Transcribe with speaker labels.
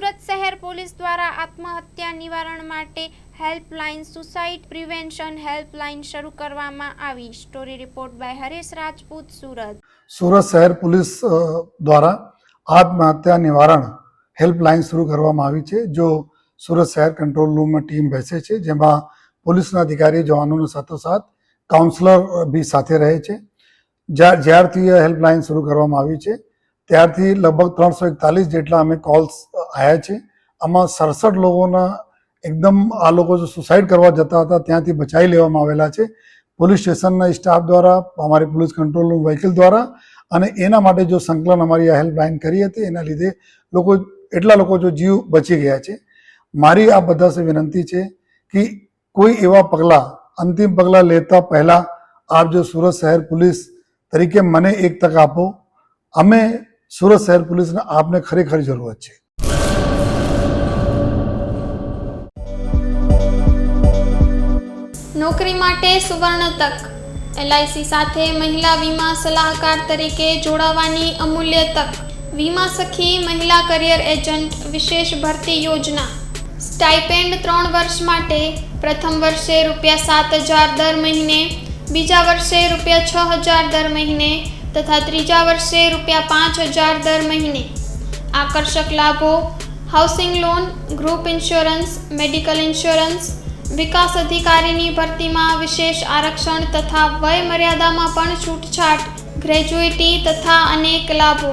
Speaker 1: Police દ્વારા આત્મહત્યા નિવારણ માટે હેલ્પલાઇન સુસાઇડ પ્રિવેન્શન હેલ્પલાઇન શરૂ કરવામાં આવી. Story report by Haresh Rajput, Surat.
Speaker 2: Surat શહેર પોલીસ દ્વારા આત્મહત્યા નિવારણ હેલ્પલાઇન શરૂ કરવામાં આવી છે, જો સુરત શહેર કંટ્રોલ રૂમમાં ટીમ બેસે છે, જેમાં પોલીસના અધિકારી જવાનોનો સાથોસાથ કાઉન્સલર બી સાથે રહે છે. જ્યાર જ્યારથી હેલ્પલાઇન શરૂ કરવામાં આવી છે ત્યારથી લગભગ ત્રણસો એકતાલીસ જેટલા અમે કોલ્સ આવ્યા છે. આમાં સડસઠ લોકોના એકદમ આ લોકો જો સુસાઇડ કરવા જતા હતા ત્યાંથી બચાવી લેવામાં આવેલા છે. પોલીસ સ્ટેશનના સ્ટાફ દ્વારા, અમારી પોલીસ કંટ્રોલ વ્હીકલ દ્વારા અને એના માટે જો સંકલન અમારી આ હેલ્પલાઇન કરી હતી, એના લીધે લોકો, એટલા લોકો જો જીવ બચી ગયા છે. મારી આ બધા સે વિનંતી છે કે કોઈ એવા પગલાં, અંતિમ પગલાં લેતા પહેલાં આપ જો સુરત શહેર પોલીસ તરીકે મને એક તક આપો. અમે સુરત શહેર પોલીસને આપને ખરેખર જરૂરત છે.
Speaker 1: નોકરી માટે સુવર્ણ તક. એલઆઈસી સાથે મહિલા વીમા સલાહકાર તરીકે જોડાવાની અમૂલ્ય તક. વીમા સખી મહિલા કરિયર એજન્ટ વિશેષ ભરતી યોજના. સ્ટાઇપેન્ડ ત્રણ વર્ષ માટે પ્રથમ વર્ષે રૂપિયા સાત હજાર દર મહિને, બીજા વર્ષે રૂપિયા છ હજાર દર મહિને તથા ત્રીજા વર્ષે રૂપિયા પાંચ હજાર દર મહિને. આકર્ષક લાભો housing loan group insurance medical insurance વિકાસ અધિકારીની ભરતીમાં વિશેષ આરક્ષણ તથા વય મર્યાદામાં પણ છૂટછાટ ગ્રેજ્યુએટી તથા અનેક લાભો.